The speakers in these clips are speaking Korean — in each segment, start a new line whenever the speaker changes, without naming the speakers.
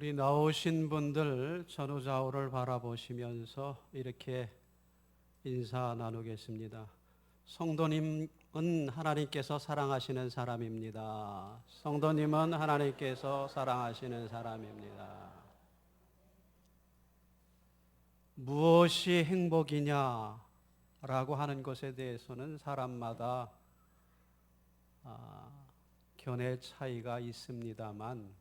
우리 나오신 분들 전후좌우를 바라보시면서 이렇게 인사 나누겠습니다. 성도님은 하나님께서 사랑하시는 사람입니다. 성도님은 하나님께서 사랑하시는 사람입니다. 무엇이 행복이냐라고 하는 것에 대해서는 사람마다 아, 견해 차이가 있습니다만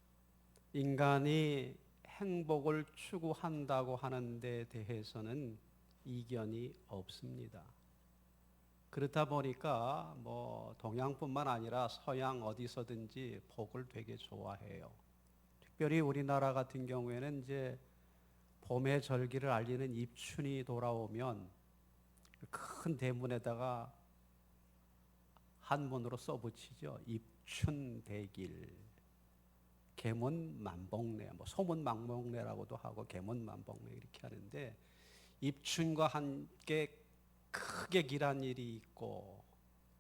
인간이 행복을 추구한다고 하는 데 대해서는 이견이 없습니다. 그렇다 보니까 뭐 동양뿐만 아니라 서양 어디서든지 복을 되게 좋아해요. 특별히 우리나라 같은 경우에는 이제 봄의 절기를 알리는 입춘이 돌아오면 큰 대문에다가 한문으로 써붙이죠. 입춘대길. 개문 만복래, 뭐 소문 만복래라고도 하고 개문 만복래 이렇게 하는데 입춘과 함께 크게 길한 일이 있고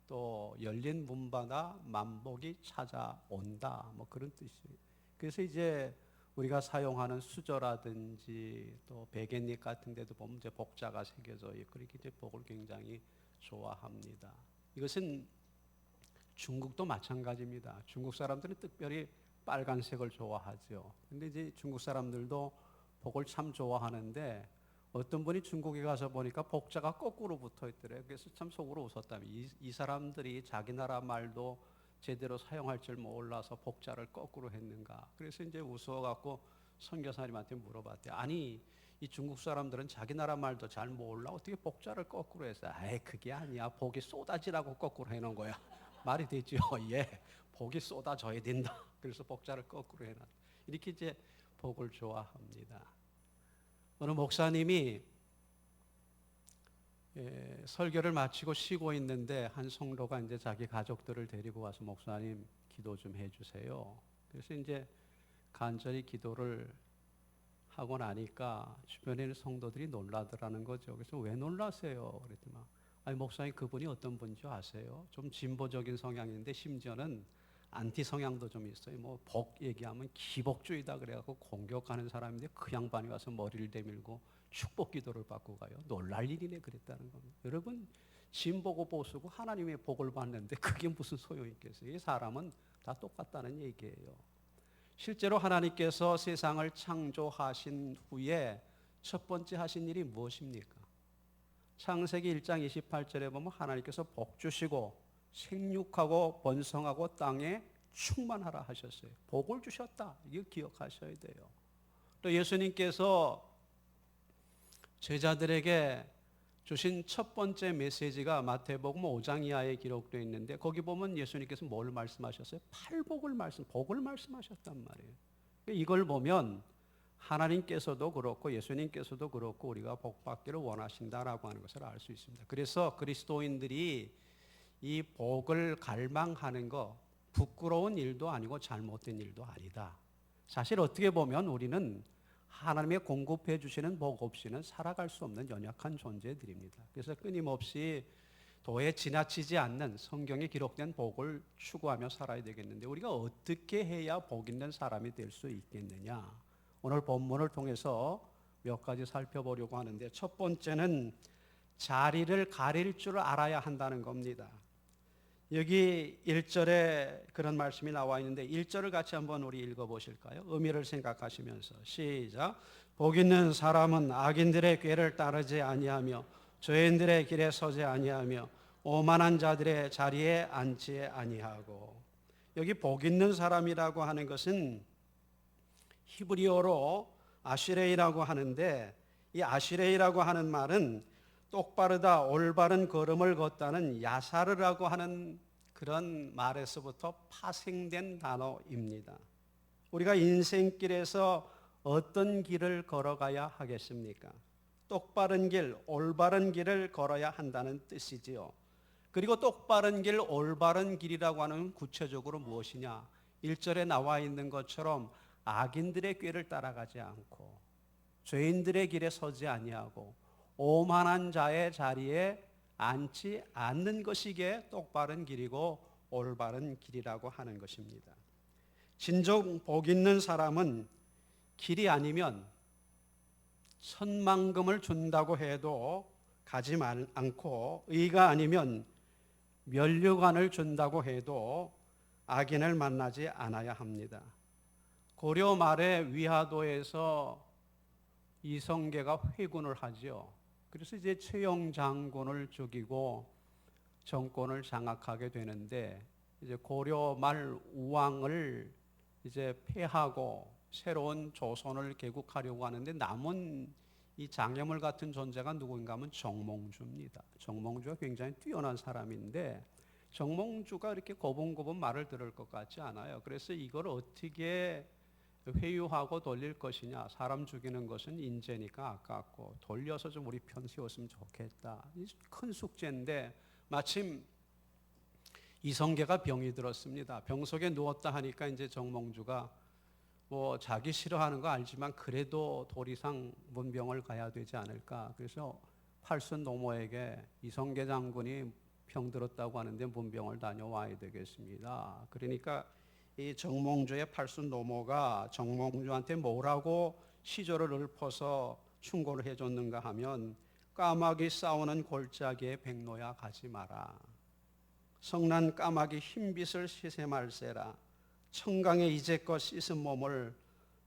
또 열린 문바다 만복이 찾아온다 뭐 그런 뜻이에요. 그래서 이제 우리가 사용하는 수저라든지 또 베갯잎 같은 데도 보면 이제 복자가 새겨져 있고 그렇게 이제 복을 굉장히 좋아합니다. 이것은 중국도 마찬가지입니다. 중국 사람들은 특별히 빨간색을 좋아하죠. 근데 이제 중국 사람들도 복을 참 좋아하는데 어떤 분이 중국에 가서 보니까 복자가 거꾸로 붙어 있더래요. 그래서 참 속으로 웃었다며. 이, 이 사람들이 자기 나라 말도 제대로 사용할 줄 몰라서 복자를 거꾸로 했는가. 그래서 이제 웃어갖고 선교사님한테 물어봤대. 아니, 이 중국 사람들은 자기 나라 말도 잘 몰라. 어떻게 복자를 거꾸로 했어? 아이, 그게 아니야. 복이 쏟아지라고 거꾸로 해놓은 거야. 말이 되죠. 예. 복이 쏟아져야 된다. 그래서 복자를 거꾸로 해놨. 이렇게 이제 복을 좋아합니다. 어느 목사님이 예, 설교를 마치고 쉬고 있는데 한 성도가 이제 자기 가족들을 데리고 와서 목사님 기도 좀 해주세요. 그래서 이제 간절히 기도를 하고 나니까 주변에 있는 성도들이 놀라더라는 거죠. 그래서 왜 놀라세요? 그랬더니 아니 목사님 그분이 어떤 분인지 아세요? 좀 진보적인 성향인데 심지어는 안티 성향도 좀 있어요. 뭐 복 얘기하면 기복주의다 그래갖고 공격하는 사람인데 그 양반이 와서 머리를 대밀고 축복 기도를 받고 가요. 놀랄 일이네 그랬다는 겁니다. 여러분 진보고 보수고 하나님의 복을 받는데 그게 무슨 소용이 있겠어요? 이 사람은 다 똑같다는 얘기예요. 실제로 하나님께서 세상을 창조하신 후에 첫 번째 하신 일이 무엇입니까? 창세기 1장 28절에 보면 하나님께서 복 주시고 생육하고 번성하고 땅에 충만하라 하셨어요. 복을 주셨다. 이거 기억하셔야 돼요. 또 예수님께서 제자들에게 주신 첫 번째 메시지가 마태복음 5장 이하에 기록되어 있는데 거기 보면 예수님께서 뭘 말씀하셨어요? 팔복을 말씀, 복을 말씀하셨단 말이에요. 이걸 보면 하나님께서도 그렇고 예수님께서도 그렇고 우리가 복 받기를 원하신다라고 하는 것을 알 수 있습니다. 그래서 그리스도인들이 이 복을 갈망하는 거 부끄러운 일도 아니고 잘못된 일도 아니다. 사실 어떻게 보면 우리는 하나님의 공급해 주시는 복 없이는 살아갈 수 없는 연약한 존재들입니다. 그래서 끊임없이 도에 지나치지 않는 성경에 기록된 복을 추구하며 살아야 되겠는데 우리가 어떻게 해야 복 있는 사람이 될 수 있겠느냐? 오늘 본문을 통해서 몇 가지 살펴보려고 하는데 첫 번째는 자리를 가릴 줄 알아야 한다는 겁니다. 여기 1절에 그런 말씀이 나와 있는데 1절을 같이 한번 우리 읽어 보실까요? 의미를 생각하시면서 시작. 복 있는 사람은 악인들의 꾀를 따르지 아니하며 죄인들의 길에 서지 아니하며 오만한 자들의 자리에 앉지 아니하고 여기 복 있는 사람이라고 하는 것은 히브리어로 아시레이라고 하는데 이 아시레이라고 하는 말은 똑바르다 올바른 걸음을 걷다는 야사르라고 하는 그런 말에서부터 파생된 단어입니다. 우리가 인생길에서 어떤 길을 걸어가야 하겠습니까? 똑바른 길, 올바른 길을 걸어야 한다는 뜻이지요. 그리고 똑바른 길, 올바른 길이라고 하는 구체적으로 무엇이냐? 1절에 나와 있는 것처럼 악인들의 꾀를 따라가지 않고 죄인들의 길에 서지 아니하고 오만한 자의 자리에 앉지 않는 것이게 똑바른 길이고 올바른 길이라고 하는 것입니다. 진정 복 있는 사람은 길이 아니면 천만금을 준다고 해도 가지 말, 않고 의가 아니면 면류관을 준다고 해도 악인을 만나지 않아야 합니다. 고려 말에 위화도에서 이성계가 회군을 하죠. 그래서 이제 최영 장군을 죽이고 정권을 장악하게 되는데 이제 고려 말 우왕을 이제 폐하고 새로운 조선을 개국하려고 하는데 남은 이 장애물 같은 존재가 누구인가 하면 정몽주입니다. 정몽주가 굉장히 뛰어난 사람인데 정몽주가 이렇게 고분고분 말을 들을 것 같지 않아요. 그래서 이걸 어떻게 회유하고 돌릴 것이냐. 사람 죽이는 것은 인재니까 아깝고 돌려서 좀 우리 편 세웠으면 좋겠다. 이큰 숙제인데 마침 이성계가 병이 들었습니다. 병 속에 누웠다 하니까 이제 정몽주가 뭐 자기 싫어하는 거 알지만 그래도 도리상 문병을 가야 되지 않을까. 그래서 팔순 노모에게 이성계 장군이 병 들었다고 하는데 문병을 다녀와야 되겠습니다. 그러니까 이 정몽주의 팔순 노모가 정몽주한테 뭐라고 시조를 읊어서 충고를 해줬는가 하면 까마귀 싸우는 골짜기에 백로야 가지 마라. 성난 까마귀 흰빛을 시세 말세라. 청강에 이제껏 씻은 몸을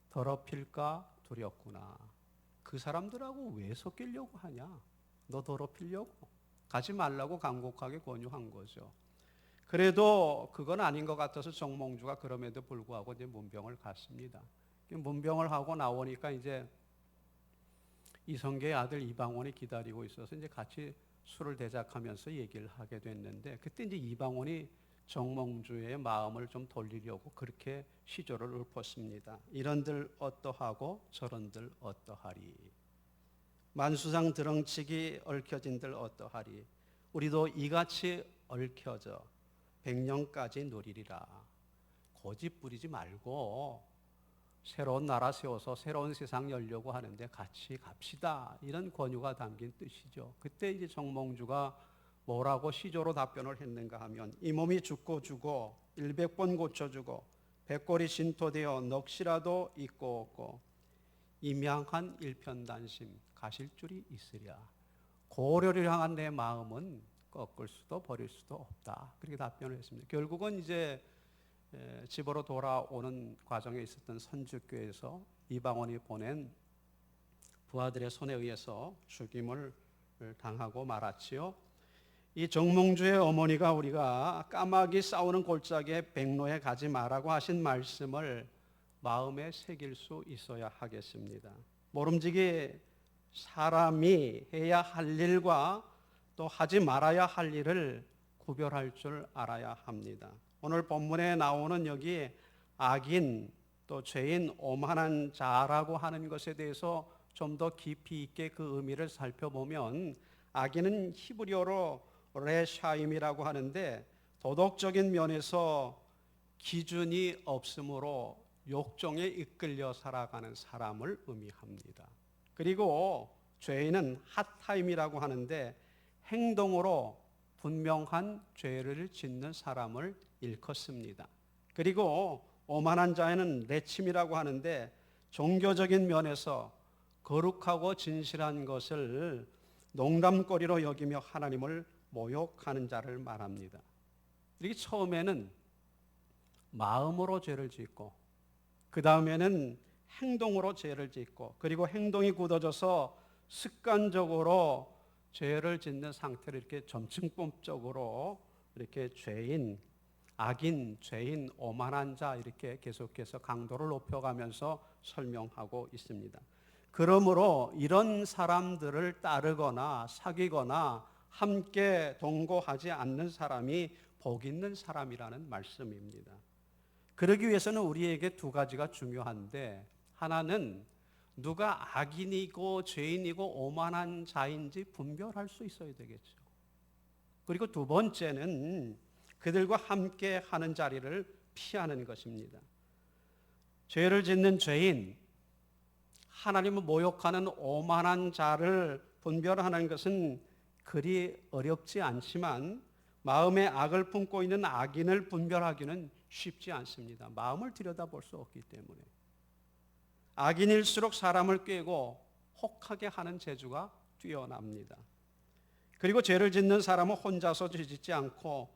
더럽힐까 두렵구나. 그 사람들하고 왜 섞이려고 하냐? 너 더럽히려고 가지 말라고 간곡하게 권유한 거죠. 그래도 그건 아닌 것 같아서 정몽주가 그럼에도 불구하고 이제 문병을 갔습니다. 문병을 하고 나오니까 이제 이성계의 아들 이방원이 기다리고 있어서 이제 같이 술을 대작하면서 얘기를 하게 됐는데 그때 이제 이방원이 정몽주의 마음을 좀 돌리려고 그렇게 시조를 읊었습니다. 이런들 어떠하고 저런들 어떠하리. 만수상 드렁치기 얽혀진들 어떠하리. 우리도 이같이 얽혀져 백년까지 누리리라. 고집 부리지 말고 새로운 나라 세워서 새로운 세상 열려고 하는데 같이 갑시다. 이런 권유가 담긴 뜻이죠. 그때 이제 정몽주가 뭐라고 시조로 답변을 했는가 하면 이 몸이 죽고 주고 일백 번 고쳐주고 백골이 신토되어 넋이라도 있고 없고 임양한 일편단심 가실 줄이 있으랴 고려를 향한 내 마음은 꺾을 수도 버릴 수도 없다 그렇게 답변을 했습니다 결국은 이제 집으로 돌아오는 과정에 있었던 선주교에서 이방원이 보낸 부하들의 손에 의해서 죽임을 당하고 말았지요. 이 정몽주의 어머니가 우리가 까마귀 싸우는 골짜기에 백로에 가지 말라고 하신 말씀을 마음에 새길 수 있어야 하겠습니다. 모름지기 사람이 해야 할 일과 또 하지 말아야 할 일을 구별할 줄 알아야 합니다. 오늘 본문에 나오는 여기 악인 또 죄인 오만한 자라고 하는 것에 대해서 좀 더 깊이 있게 그 의미를 살펴보면 악인은 히브리어로 레샤임이라고 하는데 도덕적인 면에서 기준이 없으므로 욕정에 이끌려 살아가는 사람을 의미합니다. 그리고 죄인은 핫타임이라고 하는데 행동으로 분명한 죄를 짓는 사람을 일컫습니다. 그리고 오만한 자에는 레침이라고 하는데 종교적인 면에서 거룩하고 진실한 것을 농담거리로 여기며 하나님을 모욕하는 자를 말합니다. 이게 처음에는 마음으로 죄를 짓고 그 다음에는 행동으로 죄를 짓고 그리고 행동이 굳어져서 습관적으로 죄를 짓는 상태를 이렇게 점층법적으로 이렇게 죄인, 악인, 죄인, 오만한 자 이렇게 계속해서 강도를 높여가면서 설명하고 있습니다. 그러므로 이런 사람들을 따르거나 사귀거나 함께 동거하지 않는 사람이 복 있는 사람이라는 말씀입니다. 그러기 위해서는 우리에게 두 가지가 중요한데 하나는 누가 악인이고 죄인이고 오만한 자인지 분별할 수 있어야 되겠죠. 그리고 두 번째는 그들과 함께 하는 자리를 피하는 것입니다. 죄를 짓는 죄인, 하나님을 모욕하는 오만한 자를 분별하는 것은 그리 어렵지 않지만 마음에 악을 품고 있는 악인을 분별하기는 쉽지 않습니다. 마음을 들여다볼 수 없기 때문에. 악인일수록 사람을 꾀고 혹하게 하는 재주가 뛰어납니다. 그리고 죄를 짓는 사람은 혼자서 죄짓지 않고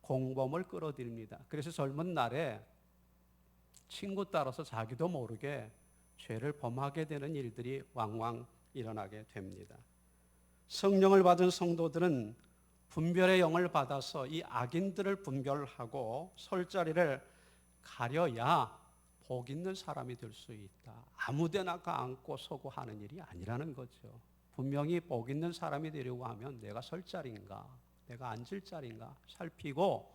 공범을 끌어들입니다. 그래서 젊은 날에 친구 따라서 자기도 모르게 죄를 범하게 되는 일들이 왕왕 일어나게 됩니다. 성령을 받은 성도들은 분별의 영을 받아서 이 악인들을 분별하고 설자리를 가려야 복 있는 사람이 될 수 있다. 아무 데나 가안고 서고 하는 일이 아니라는 거죠. 분명히 복 있는 사람이 되려고 하면 내가 설 자리인가, 내가 앉을 자리인가 살피고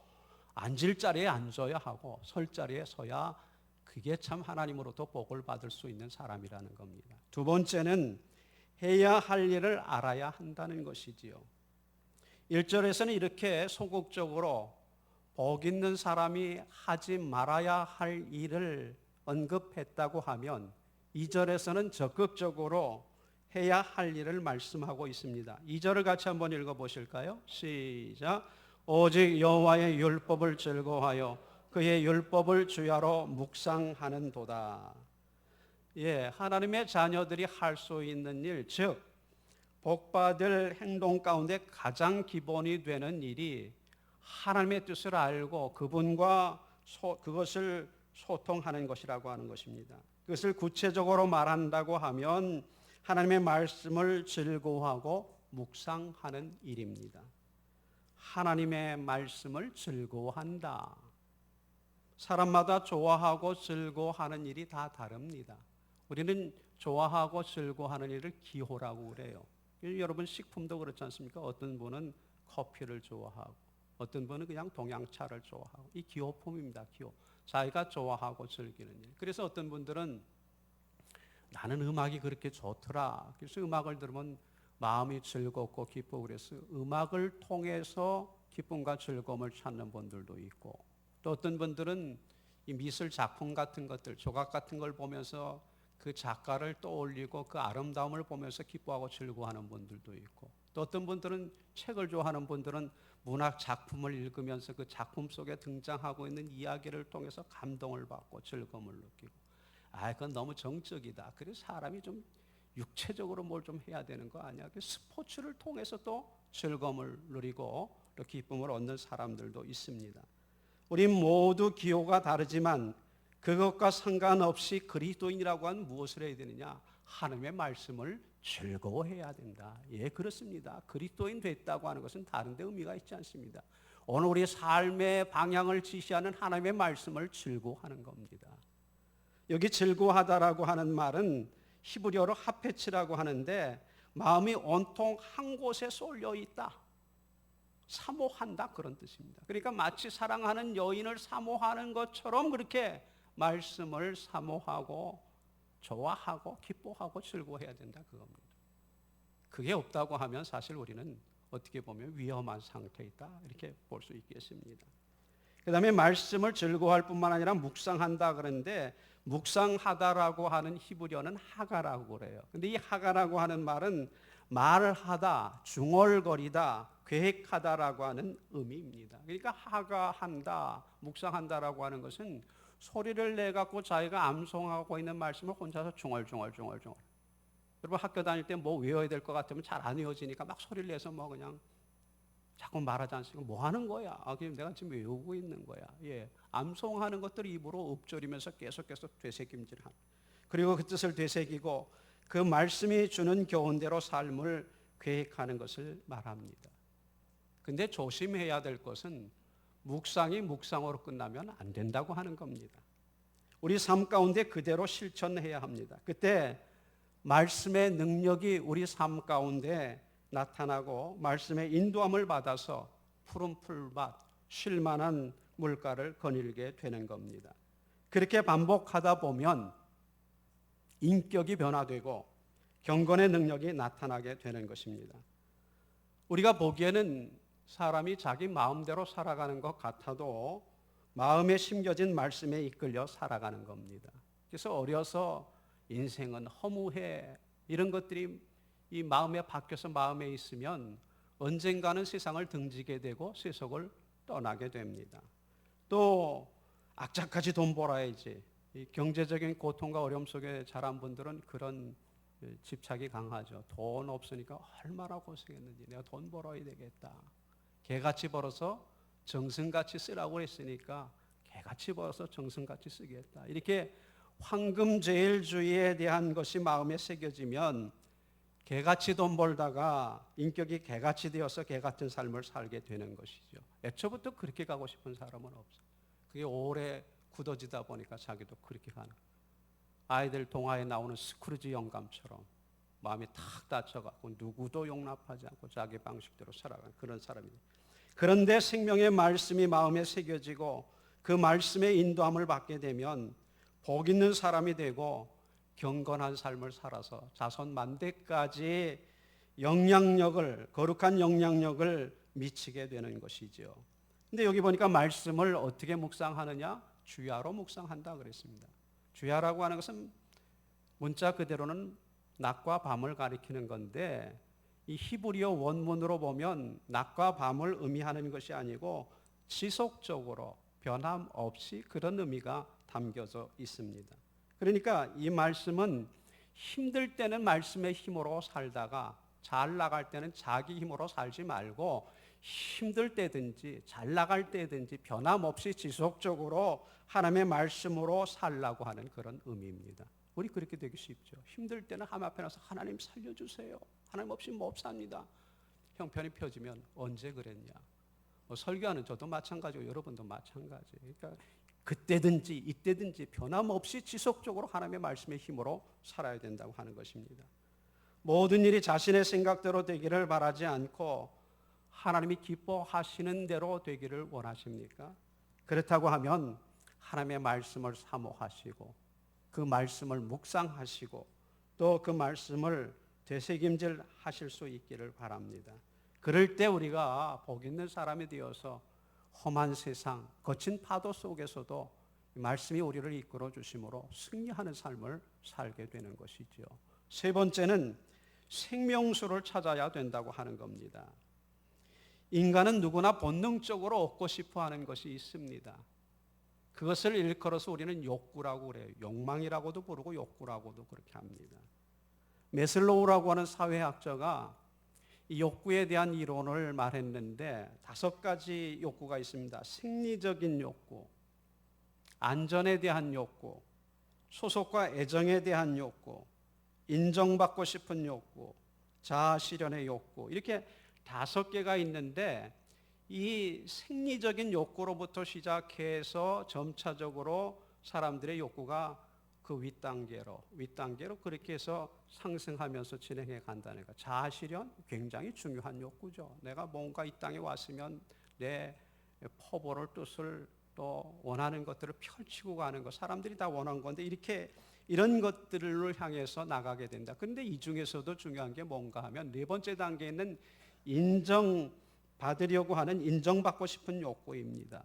앉을 자리에 앉아야 하고 설 자리에 서야 그게 참 하나님으로부터 복을 받을 수 있는 사람이라는 겁니다. 두 번째는 해야 할 일을 알아야 한다는 것이지요. 1절에서는 이렇게 소극적으로 복 있는 사람이 하지 말아야 할 일을 언급했다고 하면 2절에서는 적극적으로 해야 할 일을 말씀하고 있습니다. 2절을 같이 한번 읽어 보실까요? 시작. 오직 여호와의 율법을 즐거워하여 그의 율법을 주야로 묵상하는도다. 예, 하나님의 자녀들이 할 수 있는 일, 즉 복받을 행동 가운데 가장 기본이 되는 일이 하나님의 뜻을 알고 그분과 소, 그것을 소통하는 것이라고 하는 것입니다. 그것을 구체적으로 말한다고 하면 하나님의 말씀을 즐거워하고 묵상하는 일입니다. 하나님의 말씀을 즐거워한다. 사람마다 좋아하고 즐거워하는 일이 다 다릅니다. 우리는 좋아하고 즐거워하는 일을 기호라고 그래요. 여러분 식품도 그렇지 않습니까? 어떤 분은 커피를 좋아하고 어떤 분은 그냥 동양차를 좋아하고 이 기호품입니다. 기호. 자기가 좋아하고 즐기는 일. 그래서 어떤 분들은 나는 음악이 그렇게 좋더라. 그래서 음악을 들으면 마음이 즐겁고 기쁘고 그래서 음악을 통해서 기쁨과 즐거움을 찾는 분들도 있고 또 어떤 분들은 이 미술 작품 같은 것들, 조각 같은 걸 보면서 그 작가를 떠올리고 그 아름다움을 보면서 기뻐하고 즐거워하는 분들도 있고 또 어떤 분들은 책을 좋아하는 분들은 문학 작품을 읽으면서 그 작품 속에 등장하고 있는 이야기를 통해서 감동을 받고 즐거움을 느끼고 아 그건 너무 정적이다. 그래서 사람이 좀 육체적으로 뭘 좀 해야 되는 거 아니야? 그 스포츠를 통해서 또 즐거움을 누리고 또 기쁨을 얻는 사람들도 있습니다. 우리 모두 기호가 다르지만 그것과 상관없이 그리스도인이라고 하면 무엇을 해야 되느냐? 하나님의 말씀을 즐거워해야 된다. 예, 그렇습니다. 그리스도인 됐다고 하는 것은 다른데 의미가 있지 않습니다. 오늘 우리의 삶의 방향을 지시하는 하나님의 말씀을 즐거워하는 겁니다. 여기 즐거워하다라고 하는 말은 히브리어로 하페치라고 하는데 마음이 온통 한 곳에 쏠려 있다. 사모한다 그런 뜻입니다. 그러니까 마치 사랑하는 여인을 사모하는 것처럼 그렇게 말씀을 사모하고 좋아하고 기뻐하고 즐거워해야 된다 그겁니다. 그게 없다고 하면 사실 우리는 어떻게 보면 위험한 상태에 있다 이렇게 볼 수 있겠습니다. 그다음에 말씀을 즐거워할 뿐만 아니라 묵상한다 그러는데 묵상하다라고 하는 히브리어는 하가라고 그래요. 근데 이 하가라고 하는 말은 말을 하다, 중얼거리다, 계획하다라고 하는 의미입니다. 그러니까 하가한다, 묵상한다라고 하는 것은 소리를 내 갖고 자기가 암송하고 있는 말씀을 혼자서 중얼중얼중얼중얼. 여러분 학교 다닐 때 뭐 외워야 될 것 같으면 잘 안 외워지니까 막 소리를 내서 뭐 그냥 자꾸 말하지 않습니까? 뭐 하는 거야? 아, 그럼 내가 지금 외우고 있는 거야. 예. 암송하는 것들 입으로 읊조리면서 계속 계속 되새김질한. 그리고 그 뜻을 되새기고 그 말씀이 주는 교훈대로 삶을 계획하는 것을 말합니다. 근데 조심해야 될 것은 묵상이 묵상으로 끝나면 안 된다고 하는 겁니다. 우리 삶 가운데 그대로 실천해야 합니다. 그때 말씀의 능력이 우리 삶 가운데 나타나고 말씀의 인도함을 받아서 푸른 풀밭, 쉴만한 물가를 거닐게 되는 겁니다. 그렇게 반복하다 보면 인격이 변화되고 경건의 능력이 나타나게 되는 것입니다. 우리가 보기에는 사람이 자기 마음대로 살아가는 것 같아도 마음에 심겨진 말씀에 이끌려 살아가는 겁니다. 그래서 어려서 인생은 허무해 이런 것들이 이 마음에 박혀서 마음에 있으면 언젠가는 세상을 등지게 되고 세속을 떠나게 됩니다. 또 악착같이 돈 벌어야지. 이 경제적인 고통과 어려움 속에 자란 분들은 그런 예, 집착이 강하죠. 돈 없으니까 얼마나 고생했는지 내가 돈 벌어야 되겠다. 개같이 벌어서 정성같이 쓰라고 했으니까 개같이 벌어서 정성같이 쓰겠다. 이렇게 황금제일주의에 대한 것이 마음에 새겨지면 개같이 돈 벌다가 인격이 개같이 되어서 개 같은 삶을 살게 되는 것이죠. 애초부터 그렇게 가고 싶은 사람은 없어. 그게 오래 굳어지다 보니까 자기도 그렇게 가는. 아이들 동화에 나오는 스크루지 영감처럼 마음이 탁 다쳐갖고 누구도 용납하지 않고 자기 방식대로 살아가는 그런 사람이. 그런데 생명의 말씀이 마음에 새겨지고 그 말씀의 인도함을 받게 되면 복 있는 사람이 되고 경건한 삶을 살아서 자손 만대까지 영향력을 거룩한 영향력을 미치게 되는 것이죠. 근데 여기 보니까 말씀을 어떻게 묵상하느냐? 주야로 묵상한다 그랬습니다. 주야라고 하는 것은 문자 그대로는 낮과 밤을 가리키는 건데 이 히브리어 원문으로 보면 낮과 밤을 의미하는 것이 아니고 지속적으로 변함 없이 그런 의미가 담겨져 있습니다. 그러니까 이 말씀은 힘들 때는 말씀의 힘으로 살다가 잘 나갈 때는 자기 힘으로 살지 말고 힘들 때든지 잘 나갈 때든지 변함없이 지속적으로 하나님의 말씀으로 살라고 하는 그런 의미입니다. 우리 그렇게 되기 쉽죠. 힘들 때는 하나님 앞에 나서 하나님 살려주세요. 하나님 없이 못 삽니다. 형편이 펴지면 언제 그랬냐. 뭐 설교하는 저도 마찬가지고 여러분도 마찬가지. 그러니까 그때든지 이때든지 변함없이 지속적으로 하나님의 말씀의 힘으로 살아야 된다고 하는 것입니다. 모든 일이 자신의 생각대로 되기를 바라지 않고 하나님이 기뻐하시는 대로 되기를 원하십니까? 그렇다고 하면 하나님의 말씀을 사모하시고 그 말씀을 묵상하시고 또 그 말씀을 되새김질 하실 수 있기를 바랍니다. 그럴 때 우리가 복 있는 사람이 되어서 험한 세상, 거친 파도 속에서도 말씀이 우리를 이끌어 주심으로 승리하는 삶을 살게 되는 것이죠. 세 번째는 생명수를 찾아야 된다고 하는 겁니다. 인간은 누구나 본능적으로 얻고 싶어 하는 것이 있습니다. 그것을 일컬어서 우리는 욕구라고 그래요. 욕망이라고도 부르고 욕구라고도 그렇게 합니다. 메슬로우라고 하는 사회학자가 이 욕구에 대한 이론을 말했는데 다섯 가지 욕구가 있습니다. 생리적인 욕구, 안전에 대한 욕구, 소속과 애정에 대한 욕구, 인정받고 싶은 욕구, 자아 실현의 욕구 이렇게 다섯 개가 있는데 이 생리적인 욕구로부터 시작해서 점차적으로 사람들의 욕구가 그 윗단계로 윗단계로 그렇게 해서 상승하면서 진행해 간다는 거. 자아 실현 굉장히 중요한 욕구죠. 내가 뭔가 이 땅에 왔으면 내 포보를 뜻을 또 원하는 것들을 펼치고 가는 것. 사람들이 다 원하는 건데 이렇게 이런 것들을 향해서 나가게 된다. 근데 이 중에서도 중요한 게 뭔가 하면 네 번째 단계는 인정 받으려고 하는 인정받고 싶은 욕구입니다.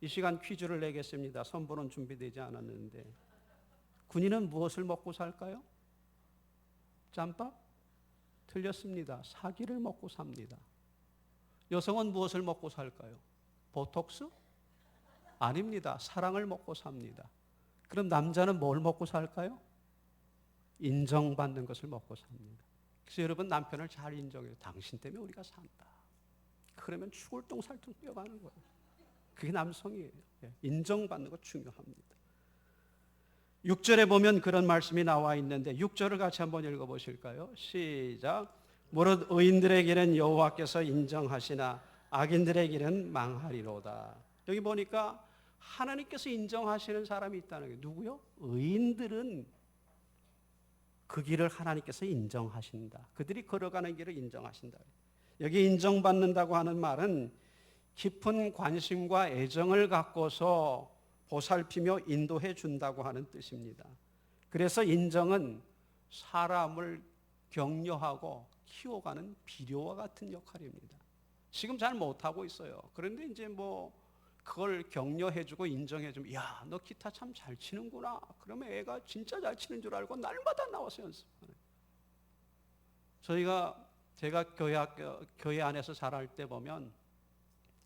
이 시간 퀴즈를 내겠습니다. 선보는 준비되지 않았는데 군인은 무엇을 먹고 살까요? 짬밥? 틀렸습니다. 사기를 먹고 삽니다. 여성은 무엇을 먹고 살까요? 보톡스? 아닙니다. 사랑을 먹고 삽니다. 그럼 남자는 뭘 먹고 살까요? 인정받는 것을 먹고 삽니다. 그래서 여러분 남편을 잘 인정해요. 당신 때문에 우리가 산다. 그러면 죽을 똥살똥 뛰어가는 거예요. 그게 남성이에요. 예, 인정받는 것 중요합니다. 6절에 보면 그런 말씀이 나와 있는데 6절을 같이 한번 읽어 보실까요? 시작. 무릇 의인들에게는 여호와께서 인정하시나 악인들에게는 망하리로다. 여기 보니까 하나님께서 인정하시는 사람이 있다는 게 누구요? 의인들은 그 길을 하나님께서 인정하신다. 그들이 걸어가는 길을 인정하신다. 여기 인정받는다고 하는 말은 깊은 관심과 애정을 갖고서 보살피며 인도해 준다고 하는 뜻입니다. 그래서 인정은 사람을 격려하고 키워가는 비료와 같은 역할입니다. 지금 잘 못하고 있어요. 그런데 이제 뭐 그걸 격려해주고 인정해주면 야, 너 기타 참 잘 치는구나. 그러면 애가 진짜 잘 치는 줄 알고 날마다 나와서 연습하는. 저희가 제가 교회 학교 교회 안에서 자랄 때 보면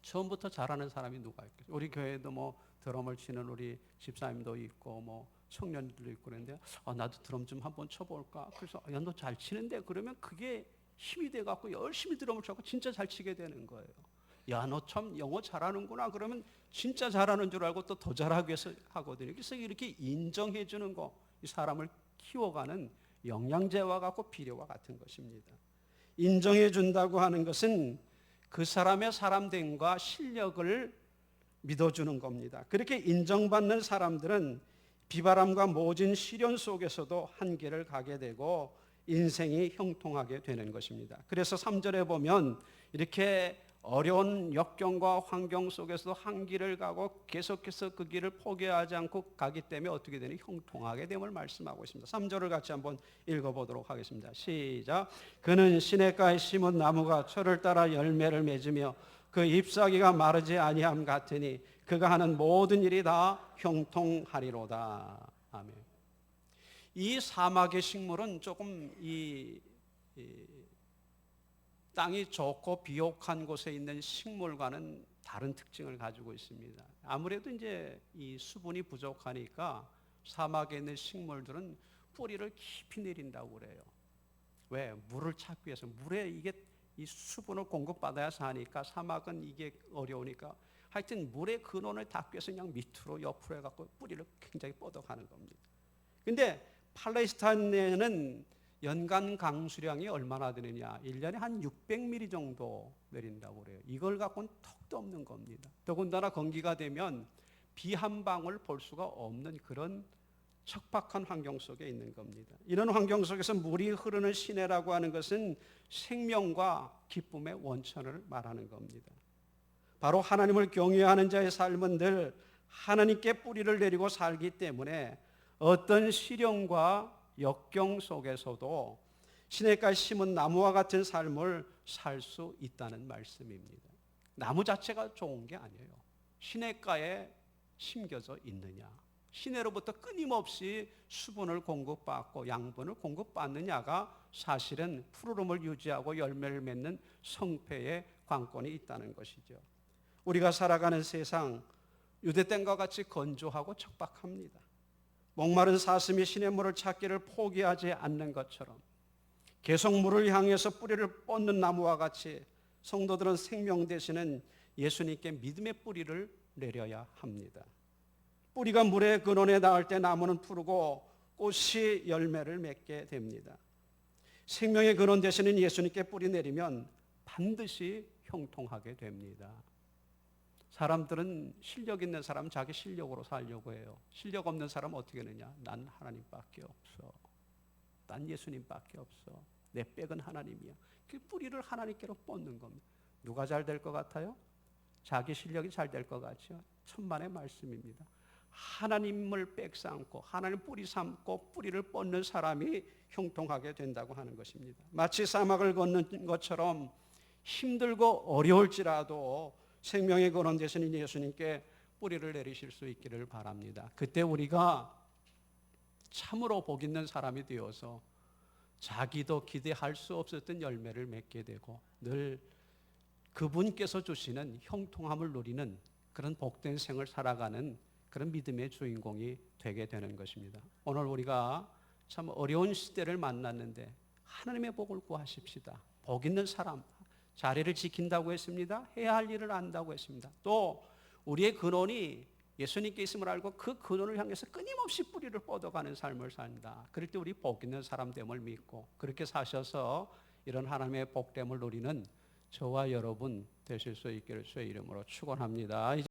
처음부터 잘하는 사람이 누가 있겠어요? 우리 교회도 뭐 드럼을 치는 우리 집사님도 있고 뭐 청년들도 있고 그런데 아, 나도 드럼 좀 한번 쳐볼까? 그래서 야 너 잘 치는데 그러면 그게 힘이 돼 갖고 열심히 드럼을 쳐고 진짜 잘 치게 되는 거예요. 야 너 참 영어 잘하는구나 그러면 진짜 잘하는 줄 알고 또 더 잘하기 위해서 하거든요. 그래서 이렇게 인정해 주는 거, 이 사람을 키워가는 영양제와 같고 비료와 같은 것입니다. 인정해 준다고 하는 것은 그 사람의 사람됨과 실력을 믿어주는 겁니다. 그렇게 인정받는 사람들은 비바람과 모진 시련 속에서도 한계를 가게 되고 인생이 형통하게 되는 것입니다. 그래서 3절에 보면 이렇게 어려운 역경과 환경 속에서도 한 길을 가고 계속해서 그 길을 포기하지 않고 가기 때문에 어떻게 되니 형통하게 됨을 말씀하고 있습니다. 3절을 같이 한번 읽어보도록 하겠습니다. 시작. 그는 시냇가에 심은 나무가 철을 따라 열매를 맺으며 그 잎사귀가 마르지 아니함 같으니 그가 하는 모든 일이 다 형통하리로다. 아멘. 이 사막의 식물은 조금 이, 이 땅이 좋고 비옥한 곳에 있는 식물과는 다른 특징을 가지고 있습니다. 아무래도 이제 이 수분이 부족하니까 사막에 있는 식물들은 뿌리를 깊이 내린다고 그래요. 왜? 물을 찾기 위해서 물에 이게 이 수분을 공급받아야 사니까 사막은 이게 어려우니까 하여튼 물의 근원을 닦기 위해서 그냥 밑으로 옆으로 해갖고 뿌리를 굉장히 뻗어가는 겁니다. 근데 팔레스타인에는 연간 강수량이 얼마나 되느냐? 1년에 한 600mm 정도 내린다고 그래요. 이걸 갖고는 턱도 없는 겁니다. 더군다나 건기가 되면 비 한 방울 볼 수가 없는 그런 척박한 환경 속에 있는 겁니다. 이런 환경 속에서 물이 흐르는 시내라고 하는 것은 생명과 기쁨의 원천을 말하는 겁니다. 바로 하나님을 경외하는 자의 삶은 늘 하나님께 뿌리를 내리고 살기 때문에 어떤 시련과 역경 속에서도 시냇가에 심은 나무와 같은 삶을 살 수 있다는 말씀입니다. 나무 자체가 좋은 게 아니에요. 시냇가에 심겨져 있느냐, 시내로부터 끊임없이 수분을 공급받고 양분을 공급받느냐가 사실은 푸르름을 유지하고 열매를 맺는 성패의 관건이 있다는 것이죠. 우리가 살아가는 세상 유대 땡과 같이 건조하고 척박합니다. 목마른 사슴이 시냇물을 찾기를 포기하지 않는 것처럼 계속 물을 향해서 뿌리를 뻗는 나무와 같이 성도들은 생명 되시는 예수님께 믿음의 뿌리를 내려야 합니다. 뿌리가 물의 근원에 닿을 때 나무는 푸르고 꽃이 열매를 맺게 됩니다. 생명의 근원 되시는 예수님께 뿌리 내리면 반드시 형통하게 됩니다. 사람들은 실력 있는 사람 자기 실력으로 살려고 해요. 실력 없는 사람 어떻게 하느냐? 난 하나님밖에 없어. 난 예수님밖에 없어. 내 백은 하나님이야. 그 뿌리를 하나님께로 뻗는 겁니다. 누가 잘 될 것 같아요? 자기 실력이 잘 될 것 같죠? 천만의 말씀입니다. 하나님을 백 삼고 하나님 뿌리 삼고 뿌리를 뻗는 사람이 형통하게 된다고 하는 것입니다. 마치 사막을 걷는 것처럼 힘들고 어려울지라도 생명의 근원 되시는 예수님께 뿌리를 내리실 수 있기를 바랍니다. 그때 우리가 참으로 복 있는 사람이 되어서 자기도 기대할 수 없었던 열매를 맺게 되고 늘 그분께서 주시는 형통함을 누리는 그런 복된 생을 살아가는 그런 믿음의 주인공이 되게 되는 것입니다. 오늘 우리가 참 어려운 시대를 만났는데 하나님의 복을 구하십시다. 복 있는 사람, 자리를 지킨다고 했습니다. 해야 할 일을 안다고 했습니다. 또 우리의 근원이 예수님께 있음을 알고 그 근원을 향해서 끊임없이 뿌리를 뻗어가는 삶을 산다. 그럴 때 우리 복 있는 사람 됨을 믿고 그렇게 사셔서 이런 하나님의 복됨을 누리는 저와 여러분 되실 수 있기를 주의 이름으로 축원합니다.